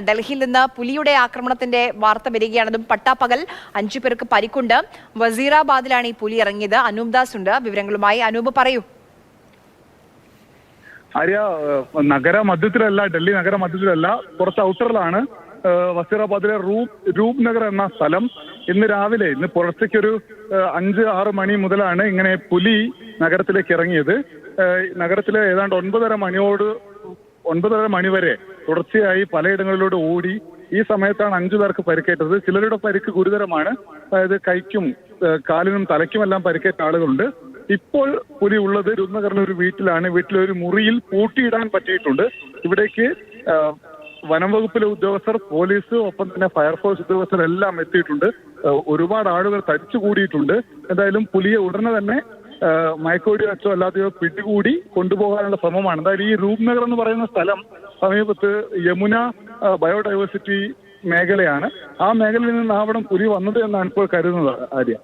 ഡൽഹിയിൽ നിന്ന് പുലിയുടെ ആക്രമണത്തിന്റെ വാർത്ത വരികയാണതും പട്ടാപ്പകൽ അഞ്ചു പേർക്ക് പരിക്കുണ്ട്. വസീറാബാദിലാണ് ഈ പുലി ഇറങ്ങിയത്. അനൂപ് ദാസ് ഉണ്ട്. വിവരങ്ങളുമായി അനൂപ് പറയൂ. ആര്യ നഗര മധ്യത്തിലല്ല ഡൽഹി നഗര മധ്യത്തിലല്ല കുറച്ച് ഔട്ടറിലാണ് വസീറാബാദിലെ റൂപ് രൂപ് നഗർ എന്ന സ്ഥലം. ഇന്ന് രാവിലെ ഇന്ന് പുലർച്ചയ്ക്കൊരു അഞ്ച് ആറ് മണി മുതലാണ് ഇങ്ങനെ പുലി നഗരത്തിലേക്ക് ഇറങ്ങിയത്. നഗരത്തിലെ ഏതാണ്ട് ഒൻപതര മണിയോട് ഒൻപതര മണിവരെ തുടർച്ചയായി പലയിടങ്ങളിലൂടെ ഓടി ഈ സമയത്താണ് അഞ്ചു പേർക്ക് പരിക്കേറ്റത്. ചിലരുടെ പരിക്ക് ഗുരുതരമാണ്. അതായത് കൈക്കും കാലിനും തലയ്ക്കുമെല്ലാം പരിക്കേറ്റ ആളുകളുണ്ട്. ഇപ്പോൾ പുലി ഉള്ളത് രുന്നകറിന് ഒരു വീട്ടിലാണ്. വീട്ടിലെ ഒരു മുറിയിൽ പൂട്ടിയിടാൻ പറ്റിയിട്ടുണ്ട്. ഇവിടേക്ക് വനം വകുപ്പിലെ ഉദ്യോഗസ്ഥർ പോലീസ് ഒപ്പം തന്നെ ഫയർഫോഴ്സ് ഉദ്യോഗസ്ഥർ എല്ലാം എത്തിയിട്ടുണ്ട് ഒരുപാട് ആളുകൾ തടിച്ചു കൂടിയിട്ടുണ്ട് എന്തായാലും പുലിയെ ഉടനെ തന്നെ മയക്കുവെടി വെച്ചോ അല്ലാതെയോ പിടികൂടി കൊണ്ടുപോകാനുള്ള ശ്രമമാണ്. എന്തായാലും ഈ രൂപനഗർ എന്ന് പറയുന്ന സ്ഥലം സമീപത്ത് യമുന ബയോഡൈവേഴ്സിറ്റി മേഖലയാണ്. ആ മേഖലയിൽ നിന്നാവണം പുലി വന്നത് എന്നാണ് ഇപ്പോൾ കരുതുന്നത് ആര്യ.